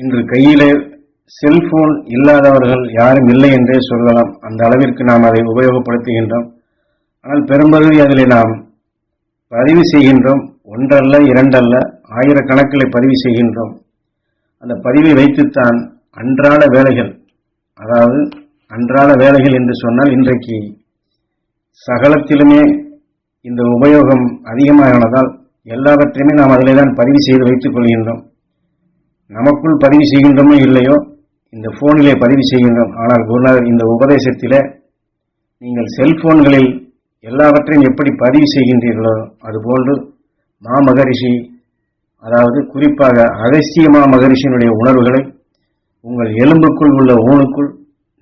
இன்று கையிலே செல்போன் இல்லாதவர்கள் யாரும் இல்லை என்றே சொல்லலாம். அந்த அளவிற்கு நாம் அதை உபயோகப்படுத்துகின்றோம். ஆனால் பெரும்பகுதி அதிலே நாம் பதிவு செய்கின்றோம். ஒன்றல்ல இரண்டல்ல ஆயிரக்கணக்கில் பதிவு செய்கின்றோம். அந்த பதிவை வைத்துத்தான் அன்றாட வேலைகள் அதாவது அன்றாட வேலைகள் என்று சொன்னால் இன்றைக்கு சகலத்திலுமே இந்த உபயோகம் அதிகமானதால் எல்லாவற்றையுமே நாம் அதிலே தான் பதிவு செய்து வைத்துக் கொள்கின்றோம். நமக்குள் பதிவு செய்கின்றோமோ இல்லையோ இந்த போனிலே பதிவு செய்கின்றோம். ஆனால் குருநாதர் இந்த உபதேசத்தில் நீங்கள் செல்போன்களில் எல்லாவற்றையும் எப்படி பதிவு செய்கின்றீர்களோ அதுபோன்று மாமகரிஷி அதாவது குறிப்பாக அகஸ்திய மாமகரிஷியினுடைய உணர்வுகளை உங்கள் எலும்புக்குள் உள்ள ஊனுக்குள்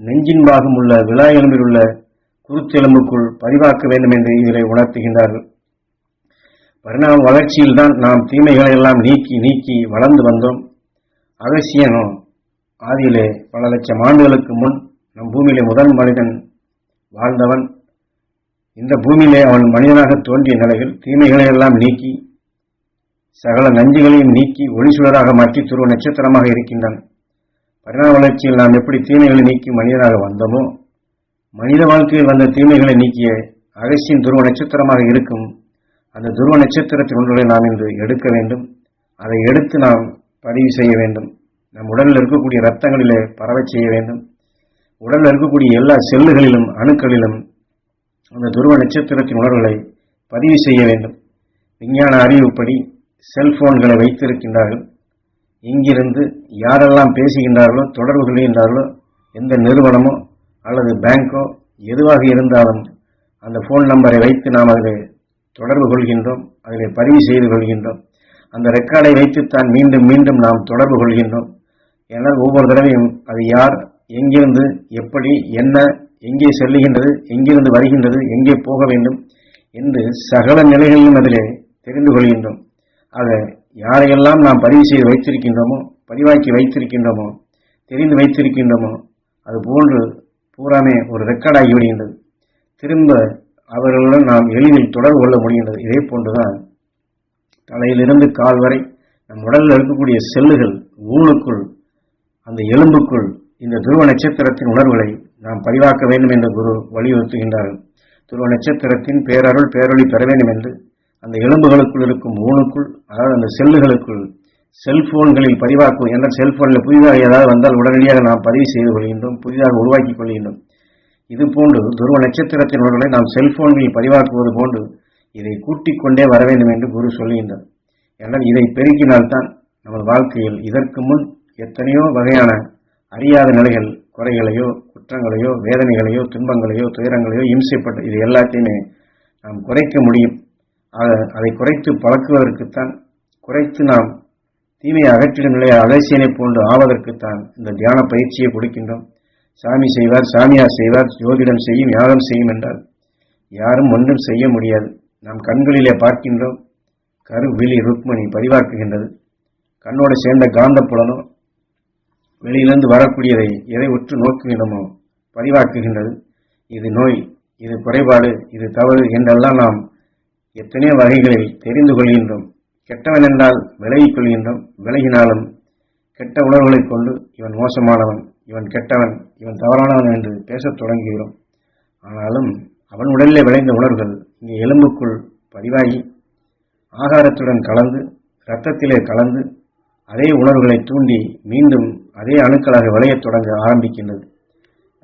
நெஞ்சின் பாகம் உள்ள விழா எலும்பில் உள்ள குருத்தெலும்புக்குள் பதிவாக்க வேண்டும் என்று இதிலே உணர்த்துகின்றார்கள். பரிணாம வளர்ச்சியில்தான் நாம் தீமைகளை எல்லாம் நீக்கி நீக்கி வளர்ந்து வந்தோம். அகசியனோ. ஆதியிலே பல லட்சம் ஆண்டுகளுக்கு முன் நம் பூமியிலே முதல் மனிதன் வாழ்ந்தவன். இந்த பூமியிலே அவன் மனிதனாக தோன்றிய நிலையில் தீமைகளை எல்லாம் நீக்கி சகல நஞ்சுகளையும் நீக்கி ஒளி சுடராக மாற்றி துருவ நட்சத்திரமாக இருக்கின்றான். பரிணாம வளர்ச்சியில் நாம் எப்படி தீமைகளை நீக்கி மனிதனாக வந்தோமோ மனித வாழ்க்கையில் வந்த தீமைகளை நீக்கிய அகசியின் துருவ நட்சத்திரமாக இருக்கும். அந்த துருவ நட்சத்திரத்தின் ஒன்றுகளை நாம் இன்று எடுக்க வேண்டும். அதை எடுத்து நாம் பதிவு செய்ய வேண்டும். நம் உடலில் இருக்கக்கூடிய ரத்தங்களிலே பரவச் செய்ய வேண்டும். உடலில் இருக்கக்கூடிய எல்லா செல்லுகளிலும் அணுக்களிலும் அந்த துருவ நட்சத்திரத்தின் உணர்வுகளை பதிவு செய்ய வேண்டும். விஞ்ஞான அறிவுப்படி செல்போன்களை வைத்திருக்கின்றார்கள். இங்கிருந்து யாரெல்லாம் பேசுகின்றார்களோ தொடர்பு கொள்கின்றார்களோ எந்த நிறுவனமோ அல்லது பேங்கோ எதுவாக இருந்தாலும் அந்த ஃபோன் நம்பரை வைத்து நாம் அதில் தொடர்பு கொள்கின்றோம் அதில் பதிவு செய்து கொள்கின்றோம். அந்த ரெக்கார்டை வைத்துத்தான் மீண்டும் மீண்டும் நாம் தொடர்பு கொள்கின்றோம். ஏனால் ஒவ்வொரு தடவையும் அது யார் எங்கிருந்து எப்படி என்ன எங்கே செல்லுகின்றது எங்கிருந்து வருகின்றது எங்கே போக வேண்டும் என்று சகல நிலைகளிலும் அதிலே தெரிந்து கொள்கின்றோம். ஆக யாரையெல்லாம் நாம் பதிவு செய்து வைத்திருக்கின்றோமோ பதிவாக்கி வைத்திருக்கின்றோமோ தெரிந்து வைத்திருக்கின்றோமோ அது போன்று பூராமே ஒரு ரெக்கார்ட் ஆகி விடுகின்றது. திரும்ப அவர்களுடன் நாம் எளிதில் தொடர்பு கொள்ள முடிகின்றது. இதே போன்றுதான் தலையிலிருந்து கால் வரை நம் உடலில் இருக்கக்கூடிய செல்லுகள் ஊனுக்குள் அந்த எலும்புக்குள் இந்த துருவ நட்சத்திரத்தின் உணர்வுகளை நாம் பதிவாக்க வேண்டும் என்று குரு வலியுறுத்துகின்றார்கள் துருவ நட்சத்திரத்தின் பேரருள் பேரொளி பெற வேண்டும் என்று அந்த எலும்புகளுக்குள் இருக்கும் ஊனுக்குள் அதாவது அந்த செல்லுகளுக்குள் செல்போன்களில் பதிவாக்கும் என்ற செல்போனில் புதிதாக ஏதாவது வந்தால் உடனடியாக நாம் பதிவு செய்து கொள்கின்றோம் புதிதாக உருவாக்கிக் கொள்கின்றோம். இது போன்று துருவ நட்சத்திரத்தின் உணர்வுகளை நாம் செல்போன்களில் பதிவாக்குவது போன்று இதை கூட்டிக் கொண்டே வர வேண்டும் என்று குரு சொல்லுகின்றார். ஏனால் இதை பெருக்கினால்தான் நமது வாழ்க்கையில் இதற்கு முன் எத்தனையோ வகையான அறியாத நிலைகள் குறைகளையோ குற்றங்களையோ வேதனைகளையோ துன்பங்களையோ துயரங்களையோ இம்சைப்பட்டு இது எல்லாத்தையுமே நாம் குறைக்க முடியும். அதை குறைத்து பழக்குவதற்குத்தான் குறைத்து நாம் தீமையை அகற்றிடும் நிலையை அலசியனை போன்று ஆவதற்குத்தான் இந்த தியான பயிற்சியை கொடுக்கின்றோம். சாமி செய்வார் சாமியார் செய்வார் ஜோதிடம் செய்யும் யாரும் செய்யும் என்றால் யாரும் ஒன்றும் செய்ய முடியாது. நம் கண்களிலே பார்க்கின்றோம். கருவிழி ருக்மணி பதிவாக்குகின்றது கண்ணோடு சேர்ந்த காந்த புலனோ வெளியிலிருந்து வரக்கூடியதை எதை உற்று நோக்குகின்றமோ பதிவாக்குகின்றது இது நோய் இது குறைபாடு இது தவறு என்றெல்லாம் நாம் எத்தனையோ வகைகளில் தெரிந்து கொள்கின்றோம். கெட்டவன் என்றால் விலகிக் கொள்கின்றோம். விலகினாலும் கெட்ட உணர்வுகளைக் கொண்டு இவன் மோசமானவன் இவன் கெட்டவன் இவன் தவறானவன் என்று பேசத் தொடங்குகிறோம். ஆனாலும் அவன் உடலிலே விளைந்த உணர்வுகள் இங்கே எலும்புக்குள் பதிவாகி ஆகாரத்துடன் கலந்து இரத்தத்திலே கலந்து அதே உணர்வுகளை தூண்டி மீண்டும் அதே அணுக்களாக விளையத் தொடங்க ஆரம்பிக்கின்றது.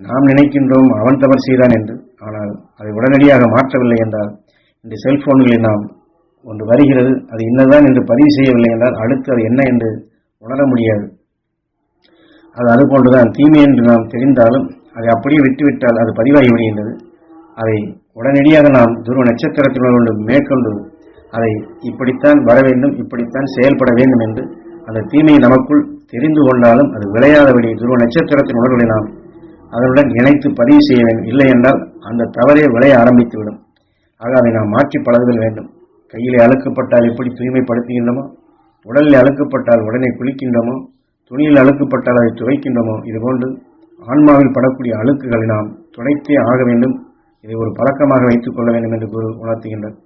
நாம் நினைக்கின்றோம் அவன் தவறு செய்தான் என்று ஆனால் அதை உடனடியாக மாற்றவில்லை என்றால் இந்த செல்போன்களில் நாம் ஒன்று வருகிறது அது என்னதான் என்று பதிவு செய்யவில்லை என்றால் அடுத்து அது என்ன என்று உணர முடியாது. அது அதுபோன்றுதான் தீமை என்று நாம் தெரிந்தாலும் அதை அப்படியே விட்டுவிட்டால் அது பதிவாகி விடுகின்றது. அதை உடனடியாக நாம் துருவ நட்சத்திரத்தினோடு மேற்கொண்டு அதை இப்படித்தான் வர வேண்டும் இப்படித்தான் செயல்பட வேண்டும் என்று அந்த தீமையை நமக்குள் தெரிந்து கொண்டாலும் அது விளையாதபடி துருவ நட்சத்திரத்தின் உணர்வுகளை நாம் அதனுடன் இணைத்து பதிவு செய்ய வேண்டும். இல்லை என்றால் அந்த தவறே விளைய ஆரம்பித்துவிடும். ஆக அதை நாம் மாற்றி பழகுதல் வேண்டும். கையிலே அழுக்கப்பட்டால் எப்படி தூய்மைப்படுத்துகின்றோமோ உடலில் அழுக்கப்பட்டால் உடனே குளிக்கின்றோமோ துணியில் அழுக்கப்பட்டால் அதை துவைக்கின்றோமோ இதுபோன்று ஆன்மாவில் படக்கூடிய அழுக்குகளை நாம் துடைத்தே ஆக வேண்டும். இதை ஒரு பழக்கமாக வைத்துக் கொள்ள வேண்டும் என்று குரு உணர்த்துகின்றார்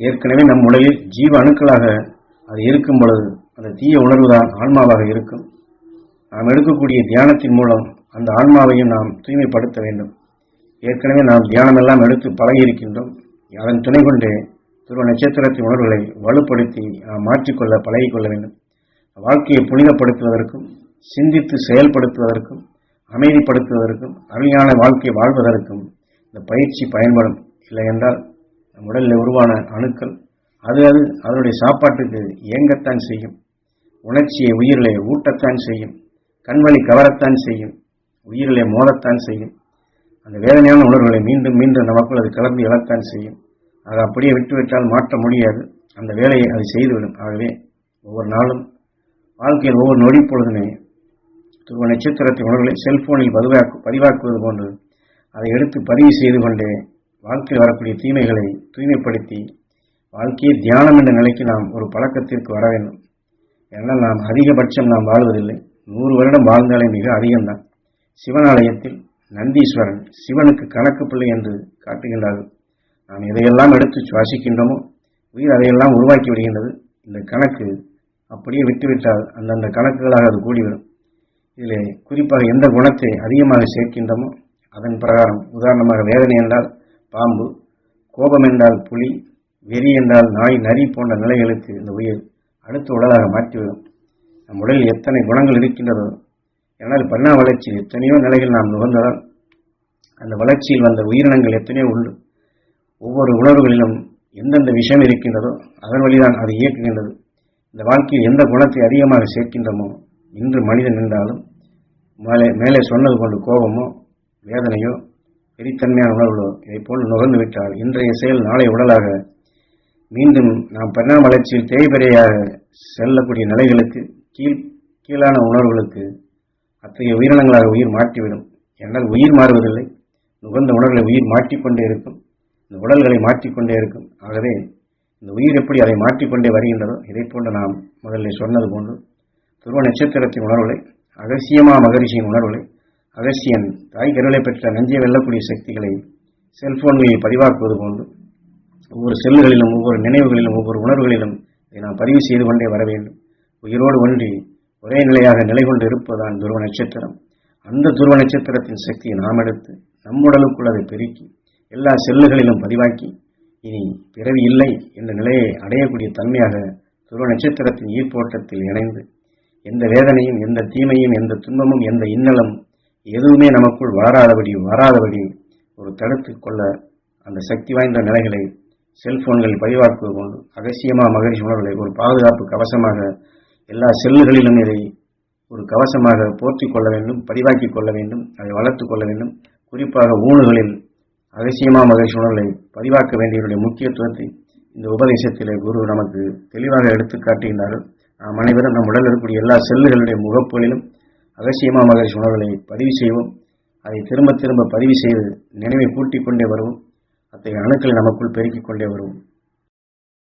ஏற்கனவே நம் உடலில் ஜீவ அணுக்களாக அது இருக்கும் பொழுது அந்த தீய உணர்வுதான் ஆன்மாவாக இருக்கும். நாம் எடுக்கக்கூடிய தியானத்தின் மூலம் அந்த ஆன்மாவையும் நாம் தூய்மைப்படுத்த வேண்டும். ஏற்கனவே நாம் தியானமெல்லாம் எடுத்து பழகி இருக்கின்றோம் அதன் துணை கொண்டே துருவ நட்சத்திரத்தின் உணர்வுகளை வலுப்படுத்தி நாம் மாற்றிக்கொள்ள பழகிக்கொள்ள வேண்டும். வாழ்க்கையை புனிதப்படுத்துவதற்கும் சிந்தித்து செயல்படுத்துவதற்கும் அமைதிப்படுத்துவதற்கும் அருமையான வாழ்க்கை வாழ்வதற்கும் இந்த பயிற்சி பயன்படும். இல்லை என்றால் நம் உடலில் உருவான அணுக்கள் அது அது அதனுடைய சாப்பாட்டுக்கு இயங்கத்தான் செய்யும். உணர்ச்சியை உயிரிலே ஊட்டத்தான் செய்யும். கண்வழி கவரத்தான் செய்யும். உயிரிலே மோதத்தான் செய்யும். அந்த வேதனையான உணர்வுகளை மீண்டும் மீண்டும் நமக்குள் அது கலந்து எழத்தான் செய்யும். அதை அப்படியே விட்டுவிட்டால் மாற்ற முடியாது. அந்த வேலையை அது செய்துவிடும். ஆகவே ஒவ்வொரு நாளும் வாழ்க்கையில் ஒவ்வொரு நொடி பொழுதுமே துருவ நட்சத்திரத்தின் உணர்வுகளை செல்போனில் பதிவாக்கு பதிவாக்குவது போன்று அதை எடுத்து பதிவு செய்து கொண்டே வாழ்க்கையில் வரக்கூடிய தீமைகளை தூய்மைப்படுத்தி வாழ்க்கையை தியானம் என்ற நிலைக்கு நாம் ஒரு பழக்கத்திற்கு வர வேண்டும். ஏனால் நாம் அதிகபட்சம் நாம் வாழ்வதில்லை. நூறு வருடம் வாழ்ந்தாலே மிக அதிகம்தான். சிவனாலயத்தில் நந்தீஸ்வரன் சிவனுக்கு கணக்கு பிள்ளை என்று காட்டுகின்றார்கள். நாம் எதையெல்லாம் எடுத்து சுவாசிக்கின்றோமோ உயிர் அதையெல்லாம் உருவாக்கி விடுகின்றது. இந்த கணக்கு அப்படியே விட்டுவிட்டால் அந்தந்த கணக்குகளாக அது கூடிவிடும். இதில் குறிப்பாக எந்த குணத்தை அதிகமாக சேர்க்கின்றோமோ அதன் பிரகாரம். உதாரணமாக வேதனை என்றால் பாம்பு கோபம் என்றால் புலி வெறி என்றால் நாய் நரி போன்ற நிலைகளுக்கு இந்த உயிர் அடுத்த உடலாக மாற்றிவிடும். நம் உடலில் எத்தனை குணங்கள் இருக்கின்றதோ. என்னால் பரிணாம வளர்ச்சியில் எத்தனையோ நிலைகள் நாம் நுகர்ந்ததால் அந்த வளர்ச்சியில் வந்த உயிரினங்கள் எத்தனையோ உண்டு ஒவ்வொரு உணர்வுகளிலும் எந்தெந்த விஷயம் இருக்கின்றதோ அதன் வழிதான் அது இயக்குகின்றது. இந்த வாழ்க்கையில் எந்த குணத்தை அதிகமாக சேர்க்கின்றமோ இன்று மனிதன் என்றாலும் மேலே மேலே சொன்னது கொண்டு கோபமோ வேதனையோ வெறித்தன்மையான உணர்வுகளோ இதை போல் நுகர்ந்து விட்டால் இன்றைய செயல் நாளை உடலாக மீண்டும் நாம் பரிணாம வளர்ச்சியில் தேய்பிரையாக செல்லக்கூடிய நிலைகளுக்கு கீழ் கீழான உணர்வுகளுக்கு அத்தகைய உயிரினங்களாக உயிர் மாற்றிவிடும். என்றால் உயிர் மாறுவதில்லை நுகர்ந்த உணர்வுகளை உயிர் மாற்றிக்கொண்டே இருக்கும் இந்த உடல்களை மாற்றிக்கொண்டே இருக்கும். ஆகவே இந்த உயிர் எப்படி அதை மாற்றிக்கொண்டே வருகின்றதோ இதை போன்று நாம் முதலில் சொன்னது போன்று துருவ நட்சத்திரத்தின் உணர்வுகளை அகசியமா மகரிஷியின் உணர்வுகளை அகசியன் தாய் கருளை பெற்ற நஞ்சை வெல்லக்கூடிய சக்திகளை செல்போன்களில் பதிவாக்குவது போன்று ஒவ்வொரு செல்லுகளிலும் ஒவ்வொரு நினைவுகளிலும் ஒவ்வொரு உணர்வுகளிலும் இதை நாம் பதிவு செய்து கொண்டே வர வேண்டும். உயிரோடு ஒன்றி ஒரே நிலையாக நிலை கொண்டு இருப்பதுதான் துருவ நட்சத்திரம். அந்த துருவ நட்சத்திரத்தின் சக்தியை நாம் எடுத்து நம் உடலுக்குள் அதை பெருக்கி எல்லா செல்லுகளிலும் பதிவாக்கி இனி பிறவி இல்லை என்ற நிலையை அடையக்கூடிய தன்மையாக துருவ நட்சத்திரத்தின் ஈர்ப்போட்டத்தில் இணைந்து எந்த வேதனையும் எந்த தீமையும் எந்த துன்பமும் எந்த இன்னலும் எதுவுமே நமக்குள் வளராதபடி வராதபடி ஒரு தடுத்து கொள்ள அந்த சக்தி வாய்ந்த நிலைகளை செல்போன்கள் பதிவாக்குவது கொண்டு அகசியமா மகிழ்ச்சி உணர்வுகளை ஒரு பாதுகாப்பு கவசமாக எல்லா செல்லுகளிலும் இதை ஒரு கவசமாக போர்த்திக் கொள்ள வேண்டும் பதிவாக்கி கொள்ள வேண்டும் அதை வளர்த்து கொள்ள வேண்டும். குறிப்பாக ஊணுகளில் அகசியமா மகிழ்ச்சி உணர்வுகளை பதிவாக்க வேண்டியவருடைய முக்கியத்துவத்தை இந்த உபதேசத்திலே குரு நமக்கு தெளிவாக எடுத்துக்காட்டுகின்றார்கள் நாம் அனைவரும் நம் உடலில் இருக்கக்கூடிய எல்லா செல்லுகளுடைய முகப்புகளிலும் அகசியமா மகரிஷி உணர்வுகளை பதிவு செய்வோம். அதை திரும்ப திரும்ப பதிவு செய்து நினைவை கூட்டிக் கொண்டே வருவோம். அத்தகைய அணுக்களை நமக்குள் பெருக்கிக் கொண்டே வருவோம்.